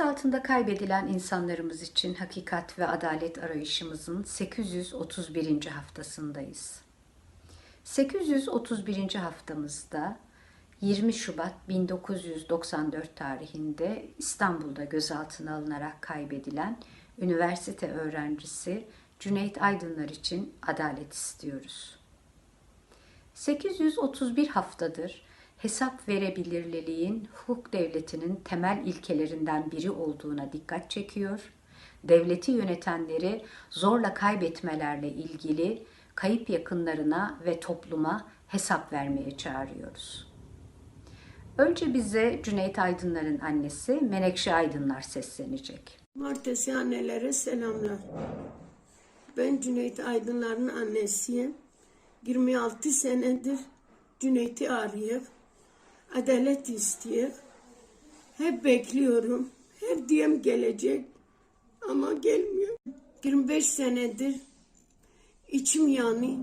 Gözaltında kaybedilen insanlarımız için hakikat ve adalet arayışımızın 831. haftasındayız. 831. haftamızda 20 Şubat 1994 tarihinde İstanbul'da gözaltına alınarak kaybedilen üniversite öğrencisi Cüneyt Aydınlar için adalet istiyoruz. 831 haftadır hesap verebilirliliğin hukuk devletinin temel ilkelerinden biri olduğuna dikkat çekiyor. Devleti yönetenleri zorla kaybetmelerle ilgili kayıp yakınlarına ve topluma hesap vermeye çağırıyoruz. Önce bize Cüneyt Aydınlar'ın annesi Menekşe Aydınlar seslenecek. Martesi annelere selamlar. Ben Cüneyt Aydınlar'ın annesiyim. 26 senedir Cüneyt'i arıyor. Adalet istiyor. Hep bekliyorum. Her diyem gelecek. Ama gelmiyor. 25 senedir içim yanıyor.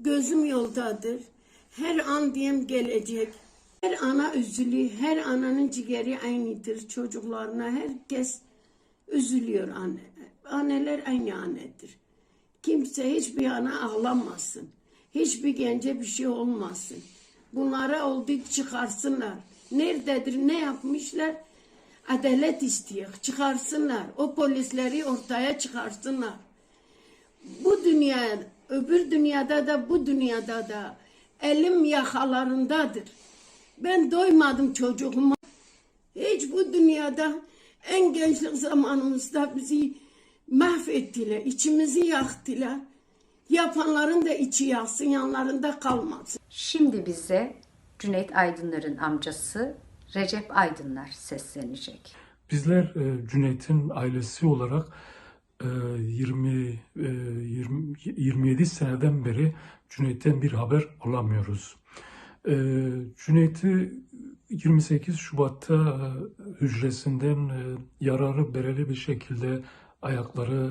Gözüm yoldadır. Her an diyem gelecek. Her ana üzülüyor. Her ananın ciğeri aynıdır. Çocuklarına herkes üzülüyor anne. Anneler aynı annedir. Kimse hiçbir ana ağlamasın. Hiçbir gence bir şey olmasın. Bunlara olduk çıkarsınlar. Nerededir, ne yapmışlar? Adalet istiyor. Çıkarsınlar. O polisleri ortaya çıkarsınlar. Bu dünya, öbür dünyada da bu dünyada da elim yakalarındadır. Ben doymadım çocuğuma. Hiç bu dünyada en gençlik zamanımızda bizi mahvettiler, içimizi yaktılar. Yapanların da içi yaksın, yanlarında kalmasın. Şimdi bize Cüneyt Aydınlar'ın amcası Recep Aydınlar seslenecek. Bizler e, Cüneyt'in ailesi olarak e, 20, e, 20 27 seneden beri Cüneyt'ten bir haber alamıyoruz. E, Cüneyt'i 28 Şubat'ta e, hücresinden yararı bereli bir şekilde ayakları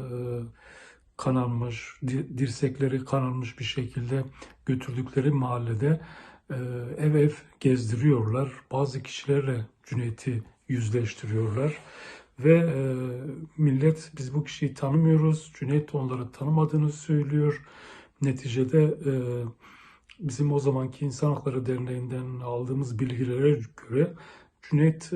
kanalmış, di- dirsekleri kanalmış bir şekilde götürdükleri mahallede e, ev ev gezdiriyorlar. Bazı kişilerle Cüneyt'i yüzleştiriyorlar. Ve e, millet biz bu kişiyi tanımıyoruz. Cüneyt onları tanımadığını söylüyor. Neticede e, bizim o zamanki İnsan Hakları Derneği'nden aldığımız bilgilere göre Cüneyt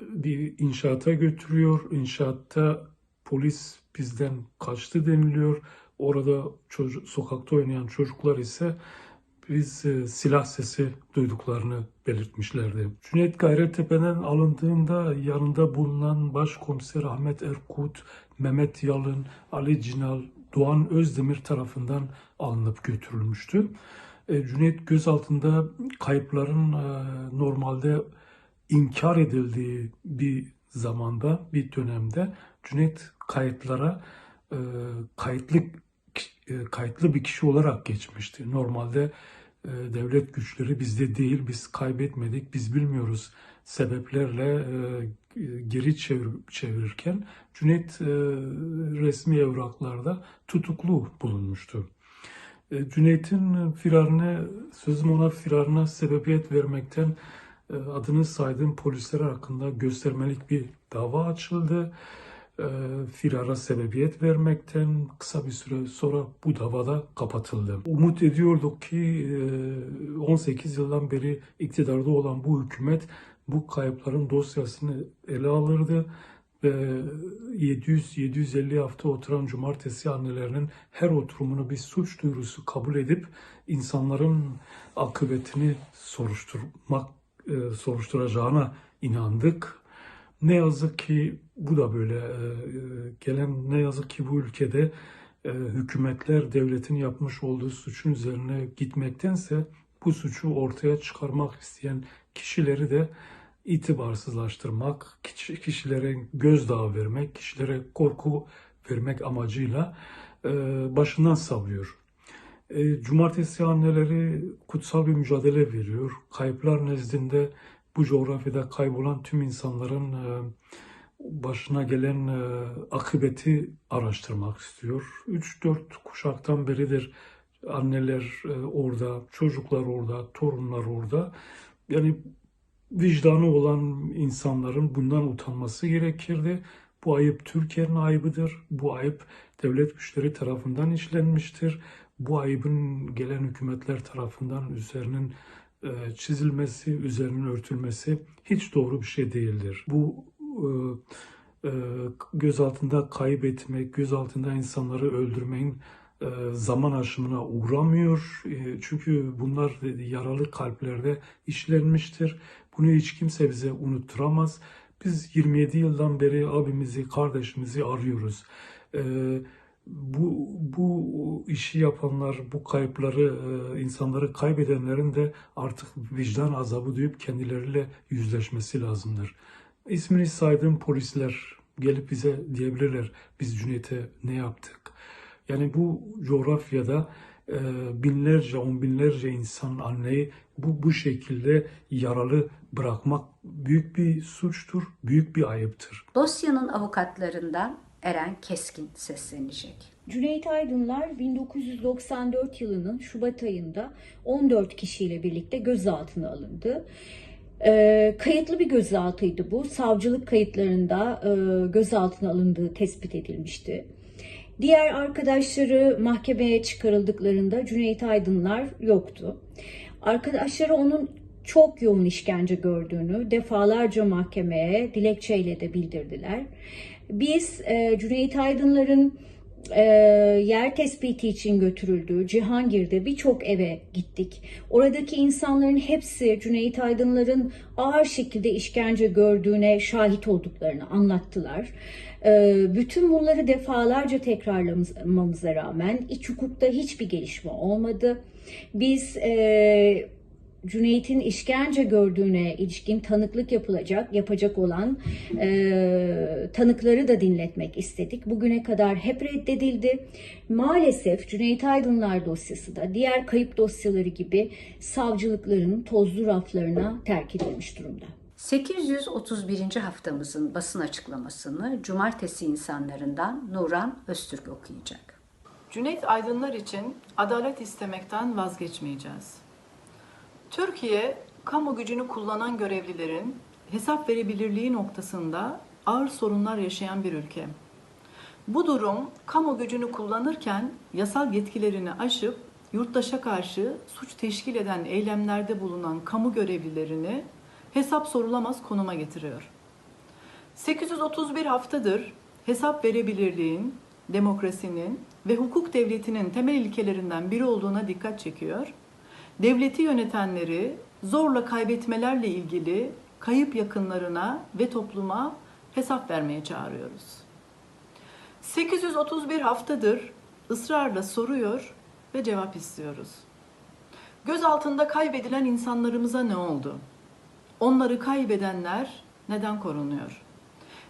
bir inşaata götürüyor. İnşaatta polis bizden kaçtı deniliyor. Orada çocuk, sokakta oynayan çocuklar ise biz e, silah sesi duyduklarını belirtmişlerdi. Cüneyt Gayrettepe'den alındığında yanında bulunan Başkomiser Ahmet Erkut, Mehmet Yalın, Ali Cinal, Doğan Özdemir tarafından alınıp götürülmüştü. E, Cüneyt gözaltında kayıpların e, normalde inkar edildiği bir zamanda, bir dönemde Cüneyt kayıtlara e, kayıtlı e, kayıtlı bir kişi olarak geçmişti. Normalde e, devlet güçleri bizde değil, biz kaybetmedik, biz bilmiyoruz sebeplerle e, geri çevir, çevirirken Cüneyt e, resmi evraklarda tutuklu bulunmuştu. E, Cüneyt'in firarını, sözüm ona firarına sebebiyet vermekten e, adını saydığım polisler hakkında göstermelik bir dava açıldı. E, Firara sebebiyet vermekten kısa bir süre sonra bu davada kapatıldı. Umut ediyorduk ki e, 18 yıldan beri iktidarda olan bu hükümet bu kayıpların dosyasını ele alırdı ve 700-750 hafta oturan cumartesi annelerinin her oturumunu bir suç duyurusu kabul edip insanların akıbetini soruşturmak e, soruşturacağına inandık. Ne yazık ki bu da böyle e, gelen ne yazık ki bu ülkede e, hükümetler devletin yapmış olduğu suçun üzerine gitmektense bu suçu ortaya çıkarmak isteyen kişileri de itibarsızlaştırmak, kişi- kişilere gözdağı vermek, kişilere korku vermek amacıyla e, başından savuyor. Cumartesi anneleri kutsal bir mücadele veriyor. Kayıplar nezdinde bu coğrafyada kaybolan tüm insanların e, başına gelen e, akıbeti araştırmak istiyor. 3-4 kuşaktan beridir anneler e, orada, çocuklar orada, torunlar orada. Yani vicdanı olan insanların bundan utanması gerekirdi. Bu ayıp Türkiye'nin ayıbıdır. Bu ayıp devlet güçleri tarafından işlenmiştir. Bu ayıbın gelen hükümetler tarafından üzerinin çizilmesi, üzerinin örtülmesi hiç doğru bir şey değildir. Bu e, e, gözaltında kaybetmek, gözaltında insanları öldürmeyin e, zaman aşımına uğramıyor. E, Çünkü bunlar yaralı kalplerde işlenmiştir. Bunu hiç kimse bize unutturamaz. Biz 27 yıldan beri abimizi, kardeşimizi arıyoruz. E, Bu, bu işi yapanlar, bu kayıpları, e, insanları kaybedenlerin de artık vicdan azabı duyup kendileriyle yüzleşmesi lazımdır. İsmini saydığım polisler gelip bize diyebilirler biz Cüneyt'e ne yaptık? Yani bu coğrafyada e, binlerce, on binlerce insan anneyi bu, bu şekilde yaralı bırakmak büyük bir suçtur, büyük bir ayıptır. Dosyanın avukatlarından Eren Keskin seslenecek. Cüneyt Aydınlar 1994 yılının Şubat ayında 14 kişiyle birlikte gözaltına alındı. Ee, kayıtlı bir gözaltıydı bu. Savcılık kayıtlarında e, gözaltına alındığı tespit edilmişti. Diğer arkadaşları mahkemeye çıkarıldıklarında Cüneyt Aydınlar yoktu. Arkadaşları onun çok yoğun işkence gördüğünü defalarca mahkemeye dilekçeyle de bildirdiler. Biz e, Cüneyt Aydınlar'ın e, yer tespiti için götürüldüğü Cihangir'de birçok eve gittik. Oradaki insanların hepsi Cüneyt Aydınlar'ın ağır şekilde işkence gördüğüne şahit olduklarını anlattılar. E, bütün bunları defalarca tekrarlamamıza rağmen iç hukukta hiçbir gelişme olmadı. Biz e, Cüneyt'in işkence gördüğüne ilişkin tanıklık yapılacak, yapacak olan e, tanıkları da dinletmek istedik. Bugüne kadar hep reddedildi. Maalesef Cüneyt Aydınlar dosyası da diğer kayıp dosyaları gibi savcılıkların tozlu raflarına terk edilmiş durumda. 831. haftamızın basın açıklamasını Cumartesi insanlarından Nuran Öztürk okuyacak. Cüneyt Aydınlar için adalet istemekten vazgeçmeyeceğiz. Türkiye, kamu gücünü kullanan görevlilerin hesap verebilirliği noktasında ağır sorunlar yaşayan bir ülke. Bu durum, kamu gücünü kullanırken yasal yetkilerini aşıp yurttaşa karşı suç teşkil eden eylemlerde bulunan kamu görevlilerini hesap sorulamaz konuma getiriyor. 831 haftadır hesap verebilirliğin, demokrasinin ve hukuk devletinin temel ilkelerinden biri olduğuna dikkat çekiyor. Devleti yönetenleri zorla kaybetmelerle ilgili kayıp yakınlarına ve topluma hesap vermeye çağırıyoruz. 831 haftadır ısrarla soruyor ve cevap istiyoruz. Göz altında kaybedilen insanlarımıza ne oldu? Onları kaybedenler neden korunuyor?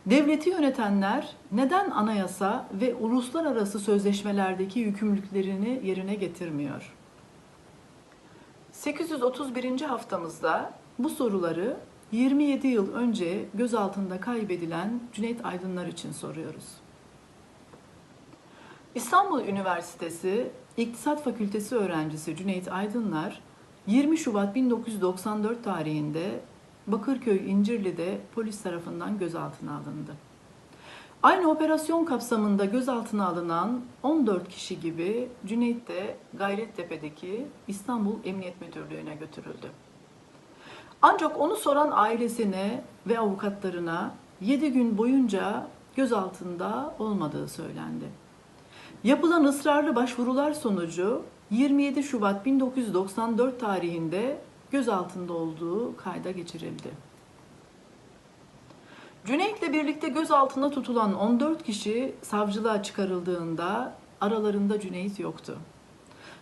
Devleti yönetenler neden anayasa ve uluslararası sözleşmelerdeki yükümlülüklerini yerine getirmiyor? 831. haftamızda bu soruları 27 yıl önce gözaltında kaybedilen Cüneyt Aydınlar için soruyoruz. İstanbul Üniversitesi İktisat Fakültesi öğrencisi Cüneyt Aydınlar 20 Şubat 1994 tarihinde Bakırköy İncirli'de polis tarafından gözaltına alındı. Aynı operasyon kapsamında gözaltına alınan 14 kişi gibi Cüneyt de Gayrettepe'deki İstanbul Emniyet Müdürlüğü'ne götürüldü. Ancak onu soran ailesine ve avukatlarına 7 gün boyunca gözaltında olmadığı söylendi. Yapılan ısrarlı başvurular sonucu 27 Şubat 1994 tarihinde gözaltında olduğu kayda geçirildi. Cüneyt'le birlikte gözaltında tutulan 14 kişi savcılığa çıkarıldığında aralarında Cüneyt yoktu.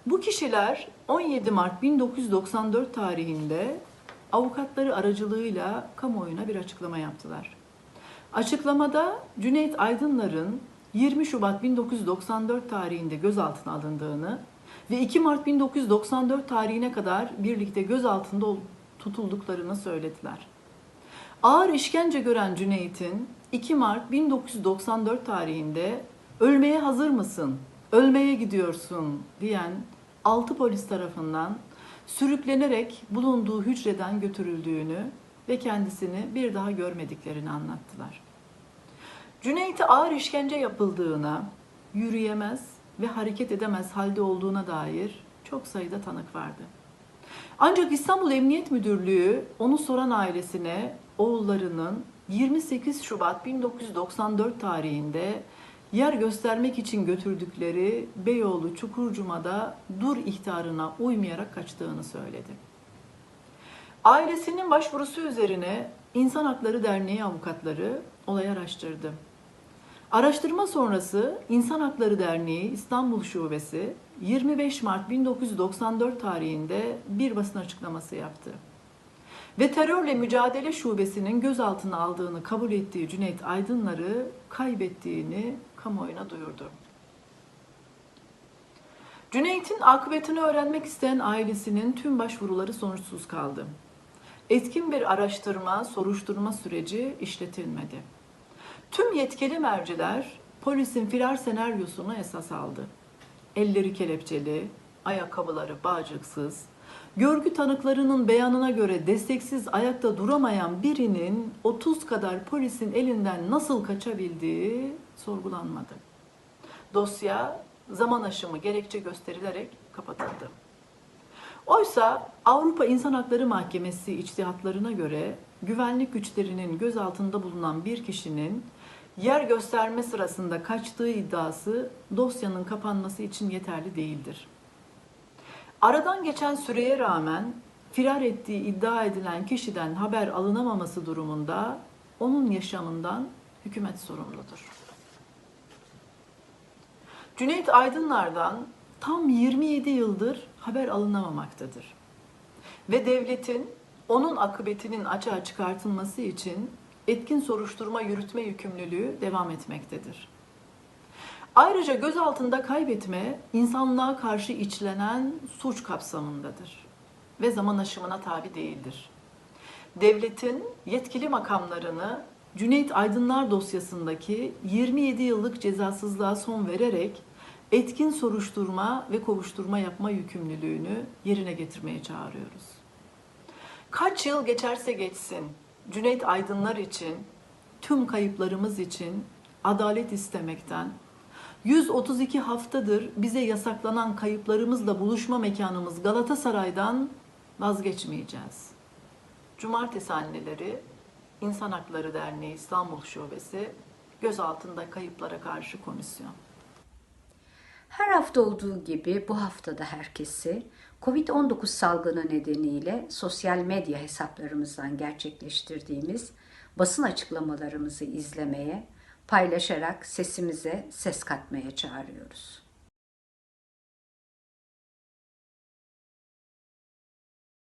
Bu kişiler 17 Mart 1994 tarihinde avukatları aracılığıyla kamuoyuna bir açıklama yaptılar. Açıklamada Cüneyt Aydınlar'ın 20 Şubat 1994 tarihinde gözaltına alındığını ve 2 Mart 1994 tarihine kadar birlikte gözaltında tutulduklarını söylediler. Ağır işkence gören Cüneyt'in 2 Mart 1994 tarihinde ölmeye hazır mısın, ölmeye gidiyorsun diyen 6 polis tarafından sürüklenerek bulunduğu hücreden götürüldüğünü ve kendisini bir daha görmediklerini anlattılar. Cüneyt'e ağır işkence yapıldığına, yürüyemez ve hareket edemez halde olduğuna dair çok sayıda tanık vardı. Ancak İstanbul Emniyet Müdürlüğü onu soran ailesine oğullarının 28 Şubat 1994 tarihinde yer göstermek için götürdükleri Beyoğlu Çukurcuma'da dur ihtarına uymayarak kaçtığını söyledi. Ailesinin başvurusu üzerine İnsan Hakları Derneği avukatları olayı araştırdı. Araştırma sonrası İnsan Hakları Derneği İstanbul Şubesi 25 Mart 1994 tarihinde bir basın açıklaması yaptı. Ve terörle mücadele şubesinin gözaltına aldığını kabul ettiği Cüneyt Aydınlar'ı kaybettiğini kamuoyuna duyurdu. Cüneyt'in akıbetini öğrenmek isteyen ailesinin tüm başvuruları sonuçsuz kaldı. Etkin bir araştırma, soruşturma süreci işletilmedi. Tüm yetkili merciler polisin firar senaryosunu esas aldı. Elleri kelepçeli, ayakkabıları bağcıksız, görgü tanıklarının beyanına göre desteksiz ayakta duramayan birinin 30 kadar polisin elinden nasıl kaçabildiği sorgulanmadı. Dosya zaman aşımı gerekçe gösterilerek kapatıldı. Oysa Avrupa İnsan Hakları Mahkemesi içtihatlarına göre güvenlik güçlerinin gözaltında bulunan bir kişinin yer gösterme sırasında kaçtığı iddiası dosyanın kapanması için yeterli değildir. Aradan geçen süreye rağmen firar ettiği iddia edilen kişiden haber alınamaması durumunda onun yaşamından hükümet sorumludur. Cüneyt Aydınlar'dan tam 27 yıldır haber alınamamaktadır. Ve devletin onun akıbetinin açığa çıkartılması için etkin soruşturma yürütme yükümlülüğü devam etmektedir. Ayrıca gözaltında kaybetme insanlığa karşı içlenen suç kapsamındadır ve zaman aşımına tabi değildir. Devletin yetkili makamlarını Cüneyt Aydınlar dosyasındaki 27 yıllık cezasızlığa son vererek etkin soruşturma ve kovuşturma yapma yükümlülüğünü yerine getirmeye çağırıyoruz. Kaç yıl geçerse geçsin Cüneyt Aydınlar için, tüm kayıplarımız için adalet istemekten, 132 haftadır bize yasaklanan kayıplarımızla buluşma mekanımız Galatasaray'dan vazgeçmeyeceğiz. Cumartesi anneleri İnsan Hakları Derneği İstanbul Şubesi gözaltında kayıplara karşı komisyon. Her hafta olduğu gibi bu haftada herkesi COVID-19 salgını nedeniyle sosyal medya hesaplarımızdan gerçekleştirdiğimiz basın açıklamalarımızı izlemeye, paylaşarak sesimize ses katmaya çağırıyoruz.